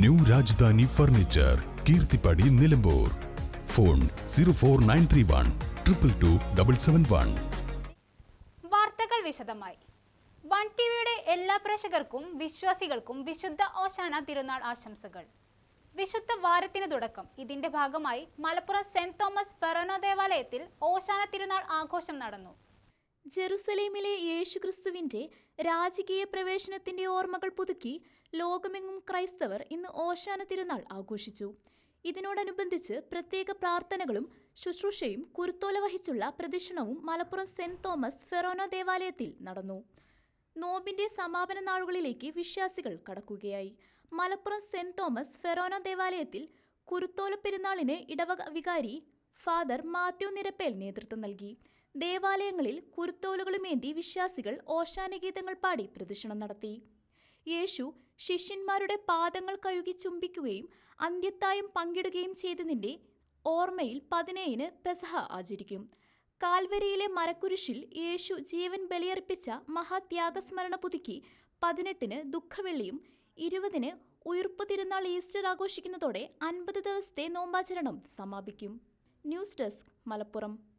New Rajdhani furniture Keerthippadi Nilambur. Phone zero four nine three one triple two double seven one. വാർത്തകൾ വിശദമായി. One ടിവിയുടെ എല്ലാ പ്രേക്ഷകർക്കും വിശ്വാസികൾക്കും വിശുദ്ധ ഓശാന തിരുനാൾ ആശംസകൾ. വിശുദ്ധ വാരത്തിന് തുടക്കം. ഇതിന്റെ ഭാഗമായി മലപ്പുറം സെന്റ് തോമസ് പെറനോ ദേവാലയത്തിൽ ഓശാന തിരുനാൾ ആഘോഷം നടന്നു. ജെറുസലേമിലെ യേശുക്രിസ്തുവിന്റെ രാജകീയ പ്രവേശനത്തിന്റെ ഓർമ്മകൾ പുതുക്കി ലോകമെങ്ങും ക്രൈസ്തവർ ഇന്ന് ഓശാന തിരുനാൾ ആഘോഷിച്ചു. ഇതിനോടനുബന്ധിച്ച് പ്രത്യേക പ്രാർത്ഥനകളും ശുശ്രൂഷയും കുരുത്തോല വഹിച്ചുള്ള പ്രദക്ഷിണവും മലപ്പുറം സെന്റ് തോമസ് ഫെറോനോ ദേവാലയത്തിൽ നടന്നു. നോമ്പിന്റെ സമാപന നാളുകളിലേക്ക് വിശ്വാസികൾ കടക്കുകയായി. മലപ്പുറം സെന്റ് തോമസ് ഫെറോനോ ദേവാലയത്തിൽ കുരുത്തോല പെരുന്നാളിന് ഇടവക വികാരി ഫാദർ മാത്യു നിരപ്പേൽ നേതൃത്വം നൽകി. ദേവാലയങ്ങളിൽ കുരുത്തോലുകളുമേന്തി വിശ്വാസികൾ ഓശാനഗീതങ്ങൾ പാടി പ്രദക്ഷിണം നടത്തി. യേശു ശിഷ്യന്മാരുടെ പാദങ്ങൾ കഴുകി ചുംബിക്കുകയും അന്ത്യത്തായം പങ്കിടുകയും ചെയ്തതിന്റെ ഓർമ്മയിൽ പതിനേഴിന് പെസഹ ആചരിക്കും. കാൽവരിയിലെ മരക്കുരിശിൽ യേശു ജീവൻ ബലിയർപ്പിച്ച മഹാത്യാഗസ്മരണ പുതുക്കി പതിനെട്ടിന് ദുഃഖവെള്ളിയും ഇരുപതിന് ഉയർപ്പ് തിരുനാൾ ഈസ്റ്റർ ആഘോഷിക്കുന്നതോടെ അൻപത് ദിവസത്തെ നോമ്പാചരണം സമാപിക്കും. News desk Malappuram.